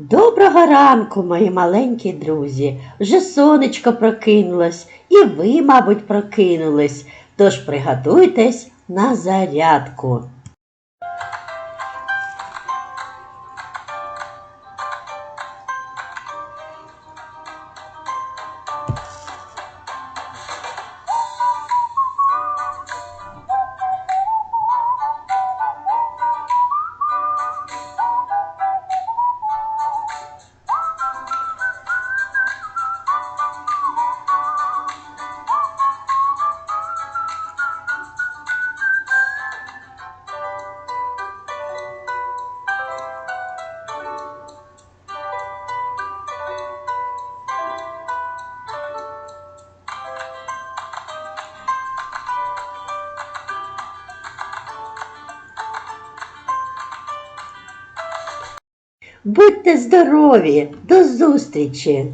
Доброго ранку, мої маленькі друзі. Вже сонечко прокинулось, і ви, мабуть, прокинулись. Тож приготуйтесь на зарядку. Будьте здорові, до зустрічі!